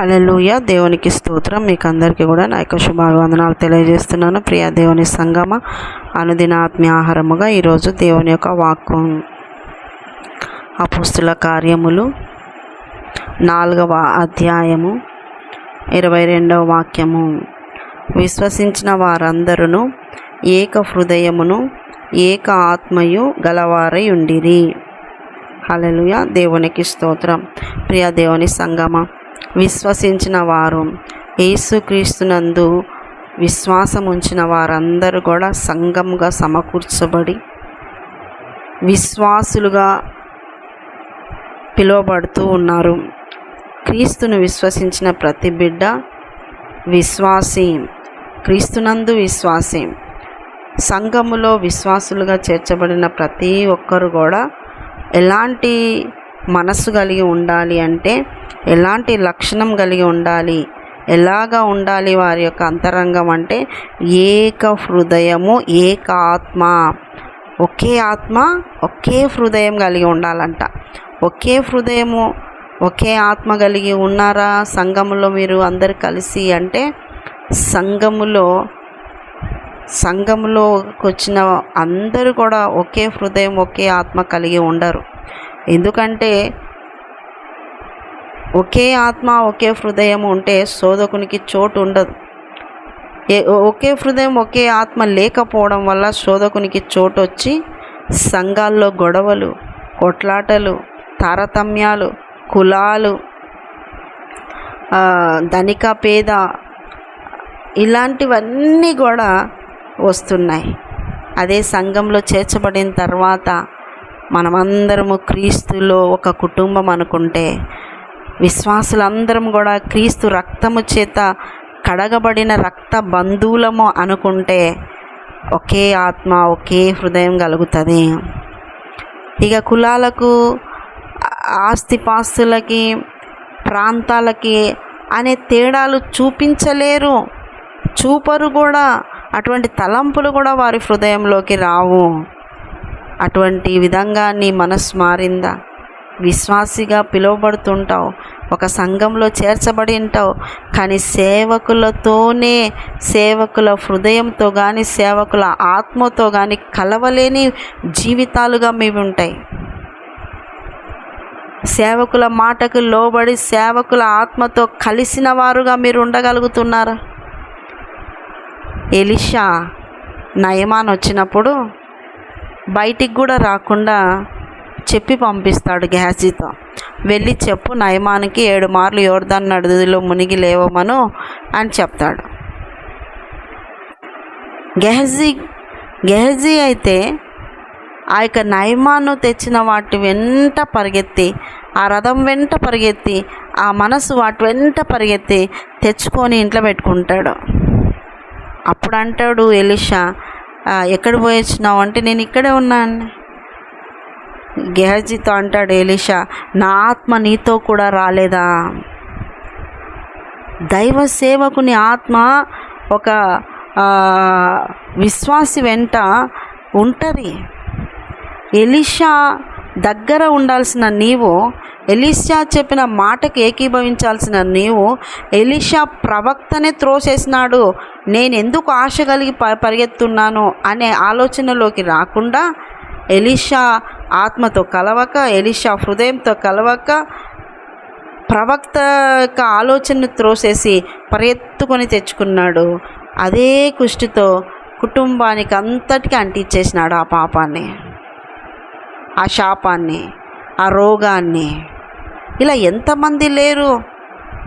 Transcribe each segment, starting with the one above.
హల్లెలూయ. దేవునికి స్తోత్రం. మీకు అందరికీ కూడా నా యొక్క శుభాభివందనాలు తెలియజేస్తున్నాను. ప్రియ దేవుని సంగమ అనుదినాత్మీ ఆహారముగా ఈరోజు దేవుని యొక్క వాక్యం అపుస్తుల కార్యములు. నాలుగవ అధ్యాయము ఇరవై రెండవ వాక్యము. విశ్వసించిన వారందరూ ఏక హృదయమును ఏక ఆత్మయు గలవారై ఉండిరి. హలలుయ దేవునికి స్తోత్రం. ప్రియ దేవుని సంగమ విశ్వసించిన వారు యేసుక్రీస్తునందు విశ్వాసం ఉంచిన వారందరూ కూడా సంఘముగా సమకూర్చబడి విశ్వాసులుగా పిలువబడుతూ ఉన్నారు. క్రీస్తును విశ్వసించిన ప్రతి బిడ్డ విశ్వాసి. క్రీస్తునందు విశ్వాసి. సంఘములో విశ్వాసులుగా చేర్చబడిన ప్రతి ఒక్కరు కూడా ఎలాంటి మనస్సు కలిగి ఉండాలి అంటే ఎలాంటి లక్షణం కలిగి ఉండాలి? ఎలాగా ఉండాలి వారి యొక్క అంతరంగం అంటే ఏక హృదయము ఏక ఆత్మ. ఒకే ఆత్మ ఒకే హృదయం కలిగి ఉండాలంట. ఒకే హృదయము ఒకే ఆత్మ కలిగి ఉన్నారా? సంఘములో మీరు అందరు కలిసి అంటే సంఘములో సంఘంలోకి వచ్చిన అందరూ కూడా ఒకే హృదయం ఒకే ఆత్మ కలిగి ఉండరు. ఎందుకంటే ఒకే ఆత్మ ఒకే హృదయం ఉంటే శోధకునికి చోటు ఉండదు. ఒకే హృదయం ఒకే ఆత్మ లేకపోవడం వల్ల శోధకునికి చోటు వచ్చి సంఘాల్లో గొడవలు కొట్లాటలు తారతమ్యాలు కులాలు ధనిక పేద ఇలాంటివన్నీ కూడా వస్తున్నాయి. అదే సంఘంలో చేర్చబడిన తర్వాత మనమందరము క్రీస్తులో ఒక కుటుంబం అనుకుంటే విశ్వాసులందరం కూడా క్రీస్తు రక్తము చేత కడగబడిన రక్త బంధువులము అనుకుంటే ఒకే ఆత్మ ఒకే హృదయం కలుగుతుంది. ఇక కులాలకు ఆస్తిపాస్తులకి ప్రాంతాలకి అనే తేడాలు చూపించలేరు. చూపరు కూడా. అటువంటి తలంపులు కూడా వారి హృదయంలోకి రావు. అటువంటి విధంగా నీ మనసు మారిందా? విశ్వాసిగా పిలువబడుతుంటావు. ఒక సంఘంలో చేర్చబడి ఉంటావు. కానీ సేవకులతోనే సేవకుల హృదయంతో కానీ సేవకుల ఆత్మతో కానీ కలవలేని జీవితాలుగా మీవి ఉంటాయి. సేవకుల మాటకు లోబడి సేవకుల ఆత్మతో కలిసిన వారుగా మీరు ఉండగలుగుతున్నారా? ఎలిషా నయమాన్ వచ్చినప్పుడు బయటికి కూడా రాకుండా చెప్పి పంపిస్తాడు గ్యాసీతో వెళ్ళి చెప్పు నయమానికి ఏడు మార్లు యోర్దాన్ నడుదిలో మునిగి లేవమను అని చెప్తాడు. గెహజీ గెహజీ అయితే ఆ యొక్క నయమాను తెచ్చిన వాటి వెంట పరిగెత్తి ఆ రథం వెంట పరిగెత్తి ఆ మనసు వాటి వెంట పరిగెత్తి తెచ్చుకొని ఇంట్లో పెట్టుకుంటాడు. అప్పుడు అంటాడు ఎలిషా ఎక్కడ పోయి వచ్చినావు? అంటే నేను ఇక్కడే ఉన్నాను. గెహజీతో అంటాడు ఎలిషా నా ఆత్మ నీతో కూడా రాలేదా? దైవ సేవకుని ఆత్మ ఒక విశ్వాసి వెంట ఉంటుంది. ఎలిషా దగ్గర ఉండాల్సిన నీవు ఎలిషా చెప్పిన మాటకు ఏకీభవించాల్సిన నీవు ఎలిషా ప్రవక్తనే త్రోసేసినాడు నేను ఎందుకు ఆశ కలిగి ప పరిగెత్తున్నాను అనే ఆలోచనలోకి రాకుండా ఎలిషా ఆత్మతో కలవక ఎలిషా హృదయంతో కలవక ప్రవక్త యొక్క ఆలోచనను త్రోసేసి పరిగెత్తుకొని తెచ్చుకున్నాడు. అదే కుష్టితో కుటుంబానికి అంతటికీ అంటించేసినాడు ఆ పాపాన్ని ఆ శాపాన్ని ఆ రోగాన్ని. ఇలా ఎంతమంది లేరు.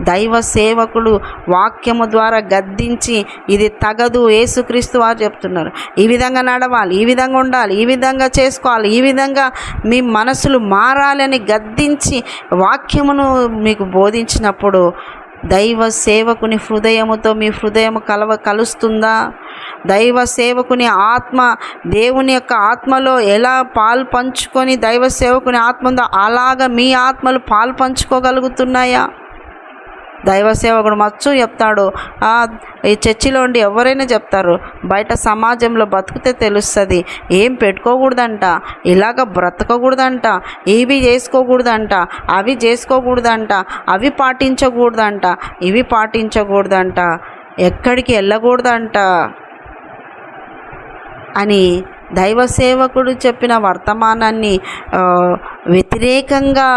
దైవ సేవకుడు వాక్యము ద్వారా గద్దించి ఇది తగదు. ఏసుక్రీస్తు వారు చెప్తున్నారు ఈ విధంగా నడవాలి ఈ విధంగా ఉండాలి ఈ విధంగా చేసుకోవాలి ఈ విధంగా మీ మనసులు మారాలని గద్దించి వాక్యమును మీకు బోధించినప్పుడు దైవ సేవకుని హృదయముతో మీ హృదయం కలవ కలుస్తుందా? దైవ సేవకుని ఆత్మ దేవుని యొక్క ఆత్మలో ఎలా పాలు పంచుకొని దైవ సేవకుని ఆత్మ ఉందో? అలాగ మీ ఆత్మలు పాలు పంచుకోగలుగుతున్నాయా? దైవ సేవకుడు మచ్చు చెప్తాడు "ఆ, ఈ చర్చిలో ఉండి ఎవరైనా చెప్తారు బయట సమాజంలో బతికితే తెలుస్తుంది. ఏం పెట్టుకోకూడదంట. ఇలాగ బ్రతకకూడదంట. ఇవి చేసుకోకూడదంట. అవి చేసుకోకూడదంట. అవి పాటించకూడదంట. ఇవి పాటించకూడదంట. ఎక్కడికి వెళ్ళకూడదంట. అని దైవ సేవకుడు చెప్పిన వర్తమానాన్ని వ్యతిరేకంగా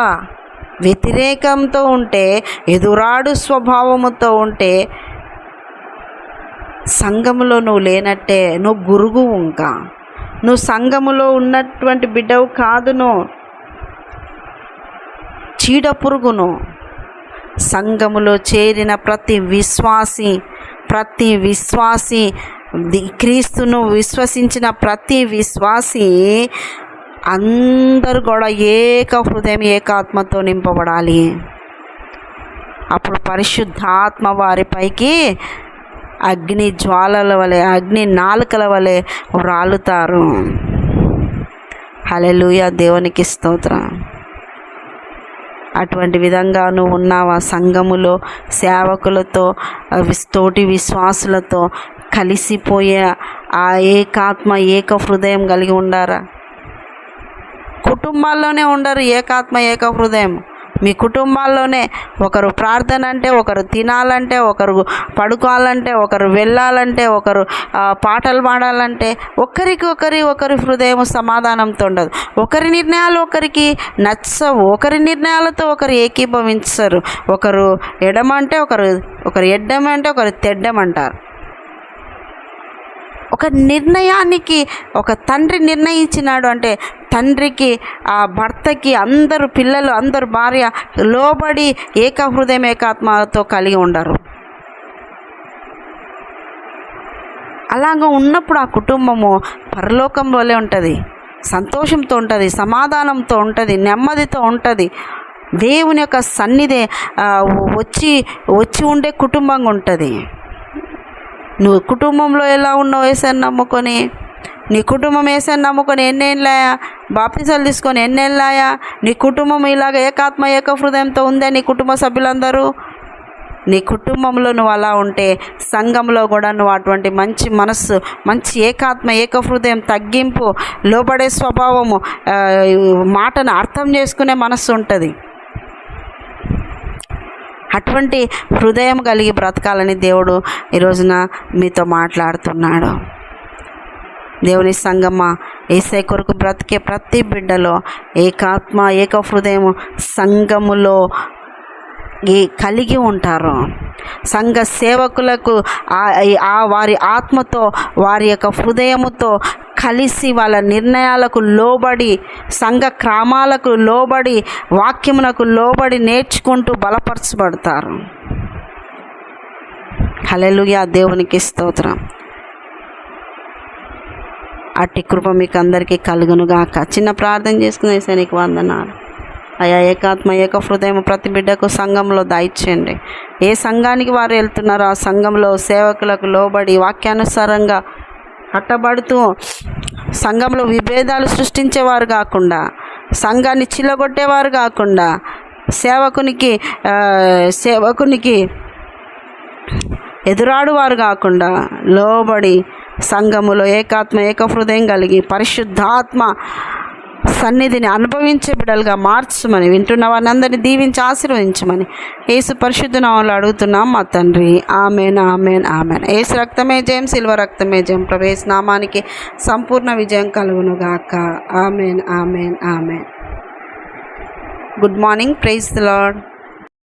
వ్యతిరేకంతో ఉంటే ఎదురాడు స్వభావముతో ఉంటే సంఘములో నువ్వు లేనట్టే నువ్వు గురుగు ఇంకా నువ్వు సంఘములో ఉన్నటువంటి బిడ్డవు కాదు నువ్వు చీడ పురుగును సంఘములో చేరిన ప్రతి విశ్వాసి ప్రతి విశ్వాసి ది- క్రీస్తును విశ్వసించిన ప్రతి విశ్వాసి అందరూ కూడా ఏక హృదయం ఏకాత్మతో నింపబడాలి. అప్పుడు పరిశుద్ధాత్మ వారిపైకి అగ్ని జ్వాలల వలె అగ్ని నాలుకల వలె రాలుతారు హలెలుయ దేవునికి స్తోత్రం. అటువంటి విధంగా నువ్వు ఉన్నావా? సంఘములో సేవకులతో తోటి విశ్వాసులతో కలిసిపోయే ఆ ఏకాత్మ ఏక హృదయం కలిగి ఉండారా? కుటుంబాల్లోనే ఉండరు ఏకాత్మ ఏక హృదయం మీ కుటుంబాల్లోనే ఒకరు ప్రార్థన అంటే ఒకరు తినాలంటే ఒకరు పడుకోవాలంటే ఒకరు వెళ్ళాలంటే ఒకరు పాటలు పాడాలంటే ఒకరికి ఒకరి ఒకరి హృదయం సమాధానంతో ఉండదు. ఒకరి నిర్ణయాలు ఒకరికి నచ్చవు ఒకరి నిర్ణయాలతో ఒకరు ఏకీభవించరు. ఒకరు ఎడమంటే ఒకరు ఒకరు ఎడ్డమంటే ఒకరు తెడ్డమంటారు. ఒక నిర్ణయానికి ఒక తండ్రి నిర్ణయించినాడు అంటే తండ్రికి ఆ భర్తకి అందరు పిల్లలు అందరు భార్య లోబడి ఏక హృదయం ఏకాత్మతో కలిగి ఉండరు. అలాగ ఉన్నప్పుడు ఆ కుటుంబము పరలోకం వలె ఉంటుంది. సంతోషంతో ఉంటుంది సమాధానంతో ఉంటుంది నెమ్మదితో ఉంటుంది. దేవుని యొక్క సన్నిధి వచ్చి వచ్చి ఉండే కుటుంబంగా ఉంటుంది. నువ్వు కుటుంబంలో ఎలా ఉన్నావు వేసాను నమ్ముకొని? నీ కుటుంబం వేసాను నమ్ముకొని ఎన్నేళ్ళాయా బాప్తిసాలు తీసుకొని ఎన్నేళ్ళాయా నీ కుటుంబం ఇలాగ ఏకాత్మ ఏక హృదయంతో ఉందే నీ కుటుంబ సభ్యులందరూ? నీ కుటుంబంలో నువ్వు అలా ఉంటే సంఘంలో కూడా నువ్వు అటువంటి మంచి మనస్సు మంచి ఏకాత్మ ఏక హృదయం తగ్గింపు లోపడే స్వభావము మాటను అర్థం చేసుకునే మనస్సు ఉంటుంది. అటువంటి హృదయం కలిగి బ్రతకాలని దేవుడు ఈరోజున మీతో మాట్లాడుతున్నాడు. దేవుని సంగమ ఏసై కొరకు బ్రతికే ప్రతి బిడ్డలో ఏకాత్మ ఏక హృదయం సంఘములో ఈ కలిగి ఉంటారు. సంఘ సేవకులకు ఆ- ఆ వారి ఆత్మతో వారి యొక్క హృదయముతో కలిసి వాళ్ళ నిర్ణయాలకు లోబడి సంఘ క్రమాలకు లోబడి వాక్యమునకు లోబడి నేర్చుకుంటూ బలపరచబడతారు. హలెలుగా దేవునికి స్తోత్రం. అట్టి కృప మీకు అందరికీ కలుగునుగాక. చిన్న ప్రార్థన చేసుకునే సైనిక వందనాలు. అయా ఏకాత్మ ఏక హృదయం ప్రతి బిడ్డకు సంఘంలో దాయిచ్చేయండి. ఏ సంఘానికి వారు వెళ్తున్నారో ఆ సంఘంలో సేవకులకు లోబడి వాక్యానుసారంగా కట్టబడుతూ సంఘంలో విభేదాలు సృష్టించేవారు కాకుండా సంఘాన్ని చిల్లగొట్టేవారు కాకుండా సేవకునికి సేవకునికి ఎదురాడువారు కాకుండా లోబడి సంఘములో ఏకాత్మ ఏక హృదయం కలిగి పరిశుద్ధాత్మ సన్నిధిని అనుభవించే బిడలుగా మార్చమని వింటున్న వారిని దీవించి ఆశీర్వదించమని ఏసు పరిశుద్ధ నామలు అడుగుతున్నాం మా తండ్రి. Amen amen amen. ఏసు రక్తమే జయం సిల్వ రక్తమే జయం. ప్రవేశ నామానికి సంపూర్ణ విజయం కలుగునుగాక. Amen amen amen. Good morning praise the Lord.